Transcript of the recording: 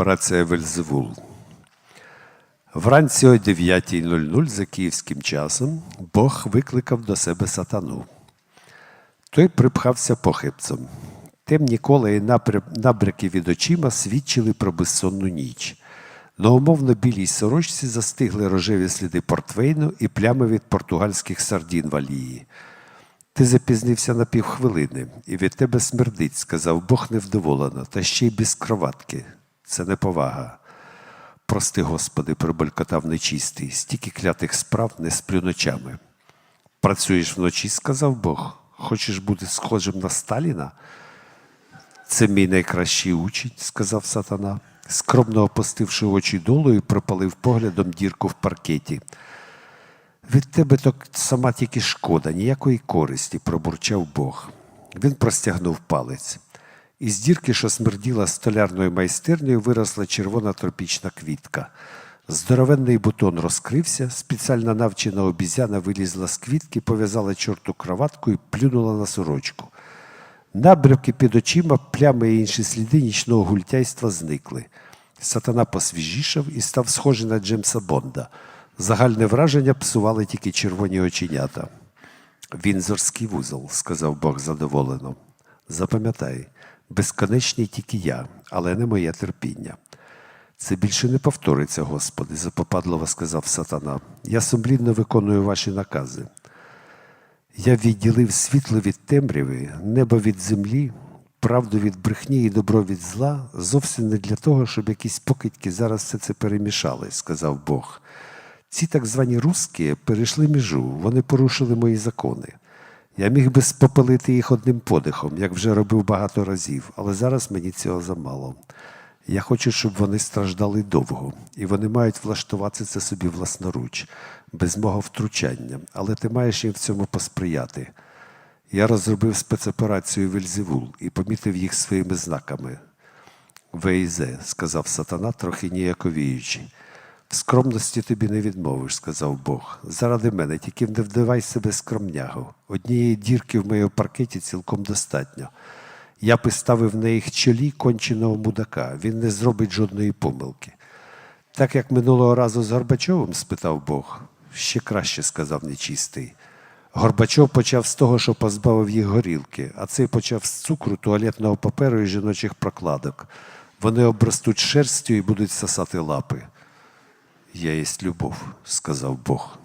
Операція Вельзевул. Вранці о 9.00 за київським часом Бог викликав до себе сатану. Той припхався похибцем. Темні кола і набряки від очима свідчили про безсонну ніч. На умовно білій сорочці застигли рожеві сліди портвейну і плями від португальських сардін в алії. Ти запізнився на півхвилини, і від тебе смердить, сказав Бог невдоволено, та ще й без кроватки. Це неповага. Прости, Господи, пробелькотав нечистий, стільки клятих справ не сплю ночами. Працюєш вночі, сказав Бог. Хочеш бути схожим на Сталіна? Це мій найкращий учень, сказав сатана, скромно опустивши очі долу і пропалив поглядом дірку в паркеті. Від тебе то сама тільки шкода, ніякої користі, пробурчав Бог. Він простягнув палець. Із дірки, що смерділа столярною майстернею, виросла червона тропічна квітка. Здоровенний бутон розкрився, спеціально навчена обізяна вилізла з квітки, пов'язала чорту кроватку і плюнула на сорочку. Набряки під очима, плями і інші сліди нічного гультяйства зникли. Сатана посвіжішав і став схожий на Джемса Бонда. Загальне враження псували тільки червоні оченята. Вінзорський вузол, сказав Бог задоволено. Запам'ятай, безконечний тільки я, але не моє терпіння. Це більше не повториться, Господи, запопадливо сказав сатана. Я сумлінно виконую ваші накази. Я відділив світло від темряви, небо від землі, правду від брехні і добро від зла зовсім не для того, щоб якісь покидьки зараз все це перемішали, сказав Бог. Ці так звані русські перейшли межу, вони порушили мої закони. Я міг би спопелити їх одним подихом, як вже робив багато разів, але зараз мені цього замало. Я хочу, щоб вони страждали довго, і вони мають влаштувати це собі власноруч, без мого втручання, але ти маєш їм в цьому посприяти. Я розробив спецоперацію Вельзевул і помітив їх своїми знаками. Вейзе, сказав сатана, трохи ніяковіючи. Скромності тобі не відмовиш, сказав Бог. Заради мене, тільки не вдавай себе скромнягу. Однієї дірки в моєму паркеті цілком достатньо. Я поставив на їх чолі конченого мудака. Він не зробить жодної помилки. Так як минулого разу з Горбачовим? спитав Бог. Ще краще, сказав нечистий. Горбачов почав з того, що позбавив їх горілки, а цей почав з цукру, туалетного паперу і жіночих прокладок. Вони обростуть шерстю і будуть сосати лапи. Я есть любовь, сказав Бог.